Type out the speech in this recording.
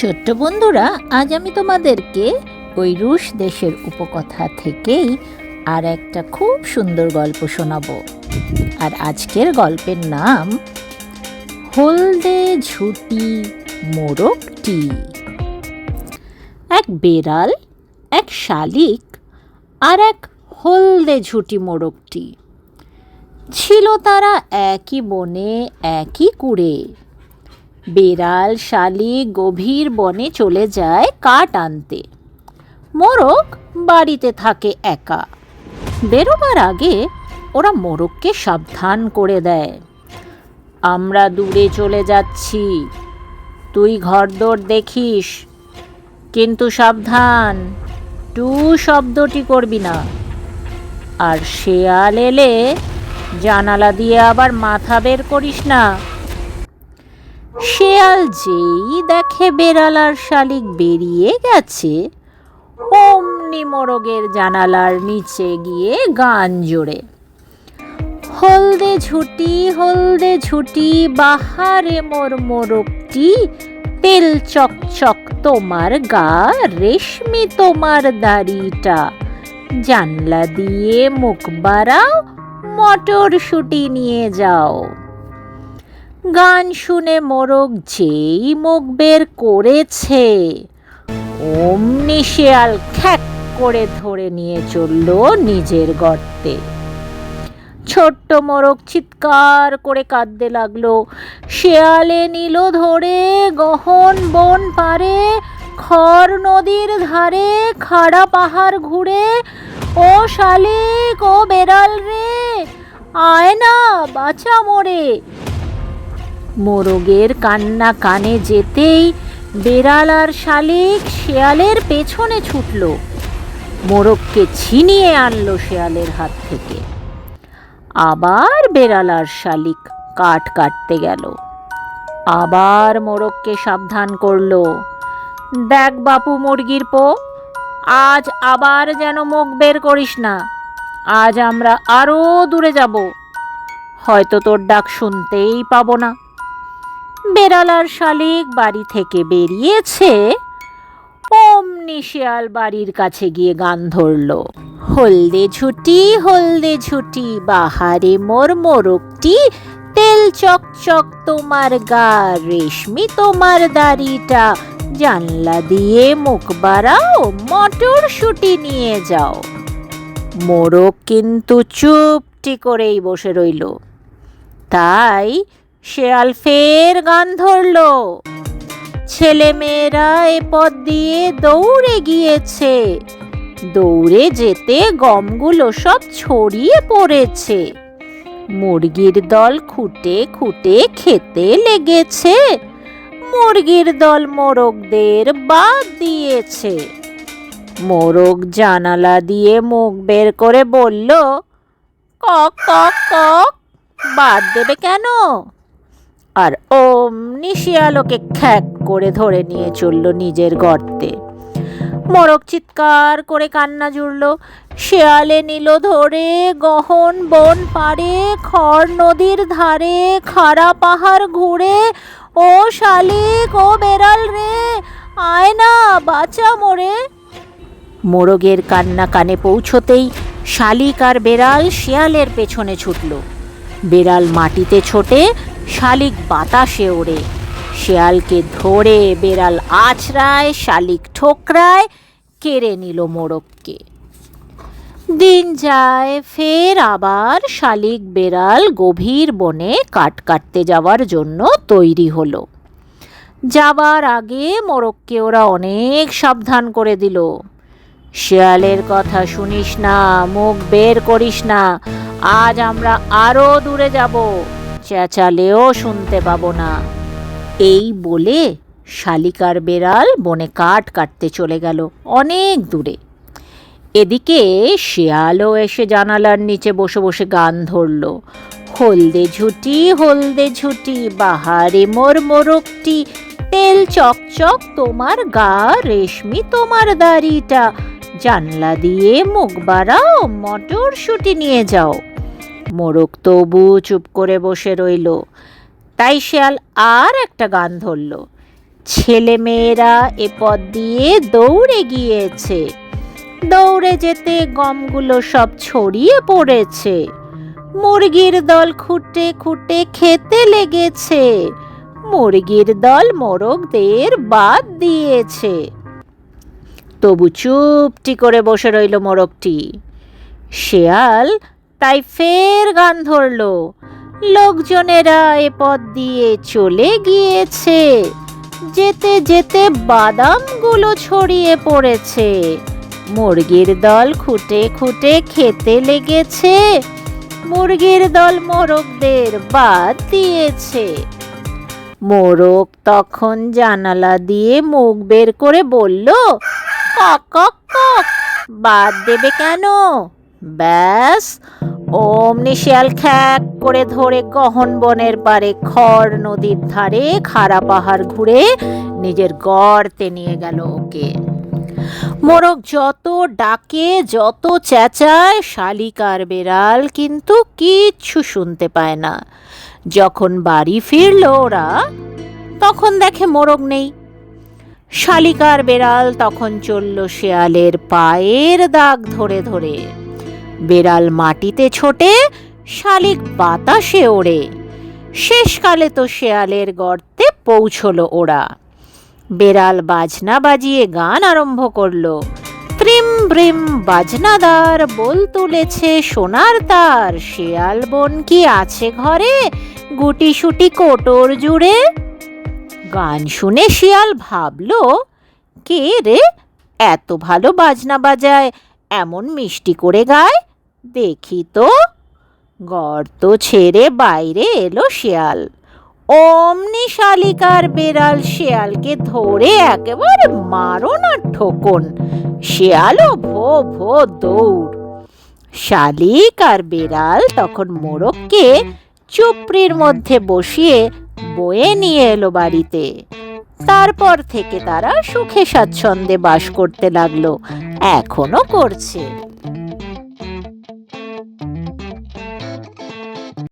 ছোট্ট বন্ধুরা, আজ আমি তোমাদেরকে ওই রুশ দেশের উপকথা থেকেই আর একটা খুব সুন্দর গল্প শোনাবো। আর আজকের গল্পের নাম, হলদে ঝুটি মোরগটি এক বেড়াল, এক শালিক আর এক হলদে ঝুটি মোরগটি। ছিল তারা একই বনে, একই কুড়ে। বেড়াল শালিক গভীর বনে চলে যায় কাঠ আনতে। মোরগ বাড়িতে থাকে একা। বেরোবার আগে ওরা মোরগকে সাবধান করে দেয়। আমরা দূরে চলে যাচ্ছি। তুই ঘরদোর দেখিস, কিন্তু সাবধান। টু শব্দটি করবি না। আর শেয়াল এলে জানালা দিয়ে আবার মাথা বের করিস না। শেয়াল যেই দেখে বেড়াল আর শালিক বেরিয়ে গেছে, অমনি মোরগের জানালার নিচে গিয়ে গান জোড়ে হলদে ঝুটি হলদে ঝুটি, বাহারে মোর মোরগটি তেল চকচক তোমার গা, রেশমি তোমার দাড়িটা। জানলা দিয়ে মুখ বাড়াও মটর শুটি নিয়ে যাও। গান শুনে মোরগ যেই মুখ বের করেছে, অমনি শেয়াল খ্যাক করে ধরে নিয়ে চলল নিজের গর্তে। ছোট্ট মোরগ চিৎকার করে কাঁদতে লাগল। শেয়ালে নিল ধরে গহন বন পারে খর নদীর ধারে খাড়া পাহাড় ঘুরে, ও শালিক ও বেড়াল রে আয় না বাঁচা মোরে মোরগের কান্না কানে যেতেই বেড়াল আর শালিক শেয়ালের পেছনে ছুটল। মোরগকে ছিনিয়ে আনলো শেয়ালের হাত থেকে। আবার বেড়াল আর শালিক কাঠ কাটতে গেল। আবার মোরগকে সাবধান করল। দেখ বাপু মুরগির পো, আজ আবার যেন মুখ বের করিস না, আজ আমরা আরও দূরে যাব। হয়তো তোর ডাক শুনতেই পাবো না। বেড়াল আর শালিক বাড়ি থেকে বেরিয়েছে। অমনি শেয়াল বাড়ির কাছে গিয়ে গান ধরল। হলদে ঝুটি হলদে ঝুটি, বাহারে মোর মোরগটি, তেল চকচক তোমার গা, রেশমি তোমার দাড়িটা, জানলা দিয়ে মুখ বাড়াও, মটর শুটি নিয়ে যাও। মোরগ কিন্তু চুপটি করেই বসে রইল। তাই শেয়াল ফের গান ধরল। ছেলে মেয়েরা এ পথ দিয়ে দৌড়ে গিয়েছে। দৌড়ে যেতে গমগুলো সব ছড়িয়ে পড়েছে। মুরগির দল খুঁটে খুঁটে খেতে লেগেছে। মুরগির দল মোরগদের বাদ দিয়েছে। মোরগ জানালা দিয়ে মুখ বের করে বলল, কক কক কক, বাদ দেবে কেন? আর অমনি শিয়ালোকে খ্যাক করে ধরে নিয়ে চলল নিজের গর্তে। মোরগ চিৎকার করে কান্না জুড়ল। শেয়ালে নিল ধরে, গহন বন পারে খড় নদীর ধারে, খাড়া পাহাড় ঘুরে, ও শালিক, ও বেড়াল রে আয় না বাঁচা মোরে। মোরগের কান্না কানে পৌঁছতেই শালিক আর বেড়াল শেয়ালের পেছনে ছুটল। বেড়াল মাটিতে ছোটে শালিক বাতাসে ওড়ে। শেয়ালকে ধরে বেড়াল আছড়ায়, শালিক ঠোকরায়, কেড়ে নিল মোরগকে। দিন যায়, ফের আবার শালিক বেড়াল গভীর বনে কাট কাটতে যাওয়ার জন্য তৈরি হলো। যাবার আগে মোরগকে ওরা অনেক সাবধান করে দিল। শেয়ালের কথা শুনিস না, মুখ বের করিস না, আজ আমরা আরও দূরে যাব। চেঁচালেও শুনতে পাবো না। এই বলে শালিকার বেড়াল বনে কাঠ কাটতে চলে গেল অনেক দূরে। এদিকে শেয়ালও এসে জানালার নিচে বসে বসে গান ধরল। হলদে ঝুটি হলদে ঝুটি, বাহারে মোর মোরগটি তেল চকচক তোমার গা, রেশমি তোমার দাড়িটা, জানলা দিয়ে মুখ বাড়াও মটর শুটি নিয়ে যাও। মোরগ তবু চুপ করে বসে রইল। তাই শেয়াল আর একটা গান ধরল। ছেলেমেয়েরা এ পথ দিয়ে দৌড়ে গিয়েছে। দৌড়ে যেতে গমগুলো সব ছড়িয়ে পড়েছে। মুরগির দল খুঁটে খুঁটে খেতে লেগেছে। মুরগির দল মোরগদের বাদ দিয়েছে। তবু চুপটি করে বসে রইল মোরগটি। শেয়াল তাই ফের গান ধরল। লোকজনেরা এ পথ দিয়ে চলে গিয়েছে। যেতে যেতে বাদামগুলো ছড়িয়ে পড়েছে। মুরগির দল খুঁটে খুঁটে খেতে লেগেছে। মুরগির দল মোরগদের বাদ দিয়েছে। মোরগ তখন জানালা দিয়ে মুখ বের করে বলল, কক কক কক, বাদ দেবে কেন? ব্যাস, অমনি শিয়াল খ্যাক করে ধরে গহন বনের পারে খড় নদীর ধারে খাড়া পাহাড় ঘুরে নিজের গর্তে নিয়ে গেল ওকে। মোরগ যত ডাকে, যত চেঁচায়, শালিকার বেড়াল কিন্তু কিচ্ছু শুনতে পায় না। যখন বাড়ি ফিরল ওরা, তখন দেখে মোরগ নেই। শালিকার বেড়াল তখন চলল শেয়ালের পায়ের দাগ ধরে ধরে। বেড়াল মাটিতে ছোটে, শালিক বাতাসে ওড়ে। শেষকালে তো শেয়ালের গর্তে পৌঁছলো ওরা। বেড়াল বাজনা বাজিয়ে গান আরম্ভ করল। প্রেম ব্রিম বাজনাদার বল তুলেছে সোনার তার। শেয়াল বোন কি আছে ঘরে? গুটি সুটি কোটর জুড়ে। গান শুনে শিয়াল ভাবল, কে রে? এত ভালো বাজনা বাজায়, এমন মিষ্টি করে গায়? দেখি তো। গর্ত ছেড়ে বাইরে এলো শিয়াল। অমনি শালিকার বেড়াল শেয়ালকে ধরে একেবারে মারো না ঠোকন শেয়ালও ভো ভো দৌড়। শালিক আর বেড়াল তখন মোরগকে চুপড়ির মধ্যে বসিয়ে বয়ে নিয়ে এলো বাড়িতে। তারপর থেকে তারা সুখে স্বাচ্ছন্দ্যে বাস করতে লাগল। এখনও করছে।